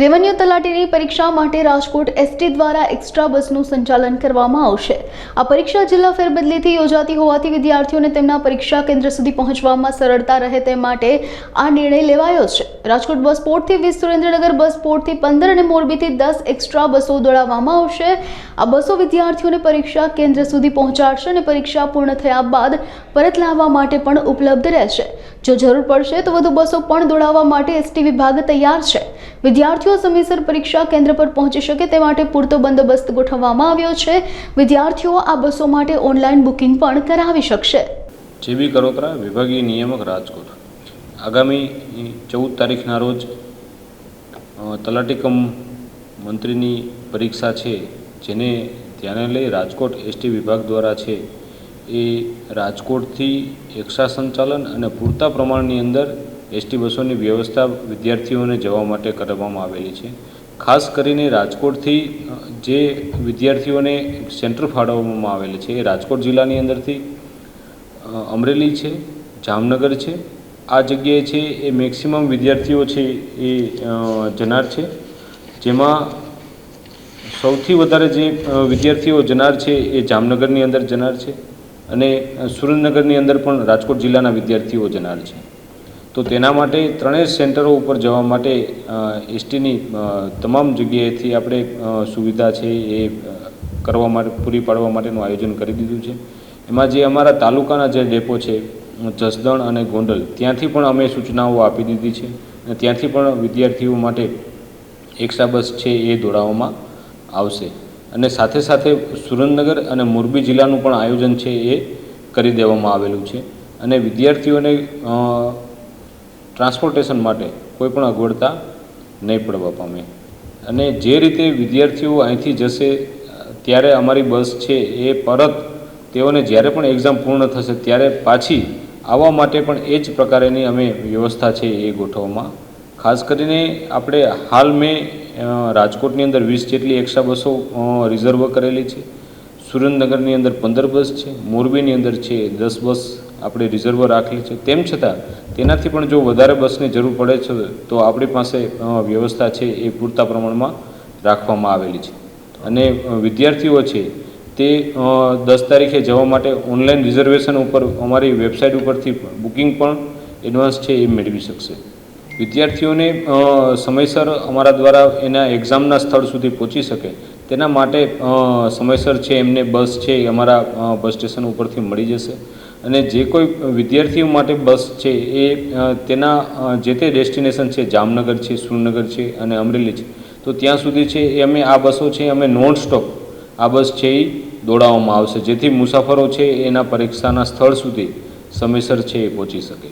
Revenue તલાટીની પરીક્ષા માટે Rajkot ST દ્વારા એક્સ્ટ્રા બસનું સંચાલન કરવામાં આવશે. આ પરીક્ષા જિલ્લા ફેરબદલીથી યોજાતી હોવાથી વિદ્યાર્થીઓને તેમના પરીક્ષા કેન્દ્ર સુધી પહોંચવામાં સરળતા રહે તે માટે આ નિર્ણય લેવાયો છે. રાજકોટ બસ પોર્ટથી વીસ, સુરેન્દ્રનગર બસ પોર્ટથી પંદર અને મોરબીથી દસ એક્સ્ટ્રા બસો દોડાવવામાં આવશે. આ બસો વિદ્યાર્થીઓને પરીક્ષા કેન્દ્ર સુધી પહોંચાડશે અને પરીક્ષા પૂર્ણ થયા બાદ પરત લાવવા માટે પણ ઉપલબ્ધ રહેશે. જો જરૂર પડશે તો વધુ બસો પણ દોડાવવા માટે એસટી વિભાગ તૈયાર છે. વિદ્યાર્થીઓ સમયસર પરીક્ષા કેન્દ્ર પર પહોંચી શકે તે માટે પૂરતો બંદોબસ્ત ગોઠવવામાં આવ્યો છે. વિદ્યાર્થીઓ આ બસો માટે ઓનલાઈન બુકિંગ પણ કરાવી શકશે. જેબી કરોત્રા વિભાગીય નિયામક રાજકોટ આગામી ચૌદ તારીખના રોજ તલાટીકમ મંત્રીની પરીક્ષા છે, જેને ધ્યાને લઈ રાજકોટ એસટી વિભાગ દ્વારા છે, એ રાજકોટથી એક્ષા સંચાલન અને પૂરતા પ્રમાણની અંદર એસટી બસોની વ્યવસ્થા વિદ્યાર્થીઓને જવા માટે કરવામાં આવેલી છે. ખાસ કરીને રાજકોટથી જે વિદ્યાર્થીઓને સેન્ટર ફાળવવામાં આવેલી છે, એ રાજકોટ જિલ્લાની અંદરથી અમરેલી છે, જામનગર છે. આ જગ્યાએ છે એ મેક્સિમમ વિદ્યાર્થીઓ છે એ જનાર છે. જેમાં સૌથી વધારે જે વિદ્યાર્થીઓ જનાર છે એ જામનગરની અંદર જનાર છે અને સુરેન્દ્રનગરની અંદર પણ રાજકોટ જિલ્લાના વિદ્યાર્થીઓ જનાર છે. તો તેના માટે ત્રણેય સેન્ટરો ઉપર જવા માટે એસટીની તમામ જગ્યાએથી આપણે સુવિધા છે એ કરવા માટે, પૂરી પાડવા માટેનું આયોજન કરી દીધું છે. એમાં જે અમારા તાલુકાના જે ડેપો છે, જસદણ અને ગોંડલ, ત્યાંથી પણ અમે સૂચનાઓ આપી દીધી છે અને ત્યાંથી પણ વિદ્યાર્થીઓ માટે એક્સ્ટ્રા બસ છે એ દોડાવવામાં આવશે. અને સાથે સાથે સુરેન્દ્રનગર અને મોરબી જિલ્લાનું પણ આયોજન છે એ કરી દેવામાં આવેલું છે. અને વિદ્યાર્થીઓને ટ્રાન્સપોર્ટેશન માટે કોઈ પણ અગવડતા નહીં પડવા પામે. અને જે રીતે વિદ્યાર્થીઓ અહીંથી જશે, ત્યારે અમારી બસ છે એ પરત તેઓને જ્યારે પણ એક્ઝામ પૂર્ણ થશે ત્યારે પાછી આવવા માટે પણ એ જ પ્રકારેની અમે વ્યવસ્થા છે એ ગોઠવવામાં. ખાસ કરીને આપણે હાલ મેં રાજકોટની અંદર વીસ જેટલી એક્સ્ટ્રા બસો રિઝર્વ કરેલી છે. સુરેન્દ્રનગરની અંદર પંદર બસ છે. મોરબીની અંદર છે દસ બસ. આપણે રિઝર્વ રાખેલી છે. તેમ છતાં, તેનાથી પણ જો વધારે બસની જરૂર પડે છે, તો આપણી પાસે વ્યવસ્થા છે એ પૂરતા પ્રમાણમાં રાખવામાં આવેલી છે. અને વિદ્યાર્થીઓ છે, તે દસ તારીખે જવા માટે ઓનલાઈન રિઝર્વેશન ઉપર, અમારી વેબસાઇટ ઉપરથી બુકિંગ પણ એડવાન્સ છે એ મેળવી શકશે. વિદ્યાર્થીઓને સમયસર અમારા દ્વારા એના એક્ઝામના સ્થળ સુધી પહોંચી શકે. તેના માટે સમયસર છે એમને બસ છે એ અમારા બસ સ્ટેશન ઉપરથી મળી જશે. અને જે કોઈ વિદ્યાર્થીઓ માટે બસ છે એ તેના જે તે ડેસ્ટિનેશન છે, જામનગર છે સુરનગર છે અને અમરેલી છે, તો ત્યાં સુધી છે એ અમે આ બસો છે અમે નોન સ્ટોપ આ બસ છે એ દોડાવવામાં આવશે. જેથી મુસાફરો છે એના પરીક્ષાના સ્થળ સુધી સમયસર છે એ પહોંચી શકે.